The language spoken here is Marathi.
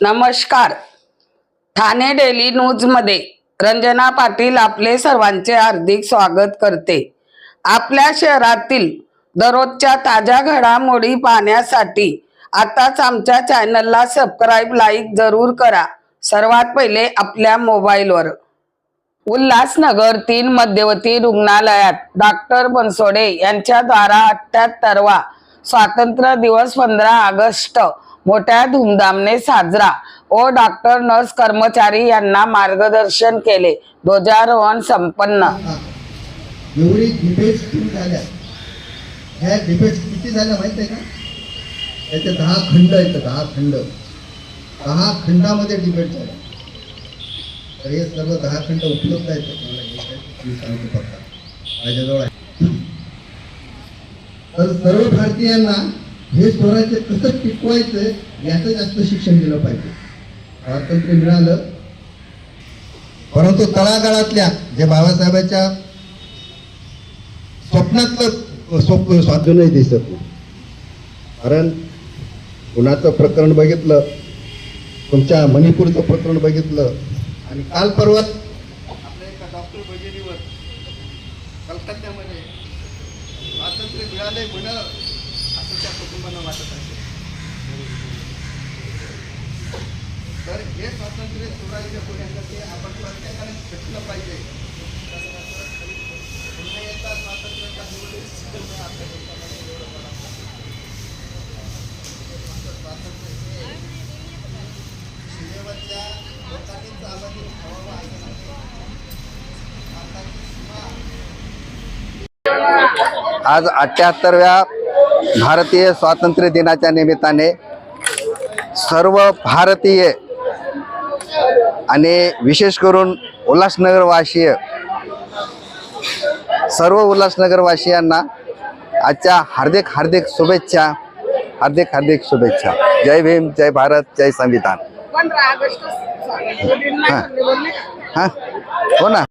नमस्कार. ठाणे डेली न्यूजमध्ये रंजना पाटील आपले सर्वांचे हार्दिक स्वागत करते. आपल्या शहरातील दररोजच्या ताज्या घडामोडी पाहण्यासाठी आताच आमच्या चॅनलला सबस्क्राईब लाईक जरूर करा. सर्वात पहिले आपल्या मोबाईलवर. उल्हासनगर तीन मध्यवर्ती रुग्णालयात डॉक्टर बनसोडे यांच्या द्वारा अठ्याहत्तरवा स्वातंत्र्य दिवस पंधरा ऑगस्ट. मोठ्या धूमधामने साजरा. व डॉक्टर नर्स कर्मचारी यांना मार्गदर्शन केले. ध्वजारोहण संपन्न. एवढी डिबेट्स किती झाल्या ह्या डिबेट्स किती झाल्या माहीत आहे का? त्याचे दहा खंड आहेत दहा खंड. दहा खंडामध्ये डिबेट झाल्या. तर हे सर्व दहा खंड उपलब्ध आहेत तुम्हाला? सांगतो फक्त माझ्याजवळ आहे. तर सर्व भारतीयांना हे स्वराज्य कसं टिकवायचं याचं जास्त शिक्षण दिलं पाहिजे. स्वातंत्र्य मिळालं. परंतु तळागाळातल्या जे बाबासाहेबांच्या स्वप्नातलं स्वप्न साधूनही दिसत नाही. कारण कुणाचं प्रकरण बघितलं तुमच्या मणिपूरचं प्रकरण बघितलं आणि काल परवा आपल्या एका डॉक्टर भगिनीवर कलकत्त्यामध्ये स्वातंत्र्य मिळाले म्हण असं त्या कुटुंबांना वाटत आहे. तर हे स्वातंत्र्य स्वराज्य होण्यासाठी आपण प्रत्येकाने झटलं पाहिजे. पुन्हा एकदा स्वातंत्र्याचा स्वातंत्र्य सीमेवरच्या आज अठ्याहत्तरव्या भारतीय स्वातंत्र्य दिनाच्या निमित्ताने सर्व भारतीय आणि विशेष करून उल्हासनगरवासीय सर्व उल्हासनगरवासियांना आजच्या हार्दिक हार्दिक शुभेच्छा हार्दिक हार्दिक शुभेच्छा. जय भीम जय भारत जय संविधान. ऑगस्ट हां. हो ना.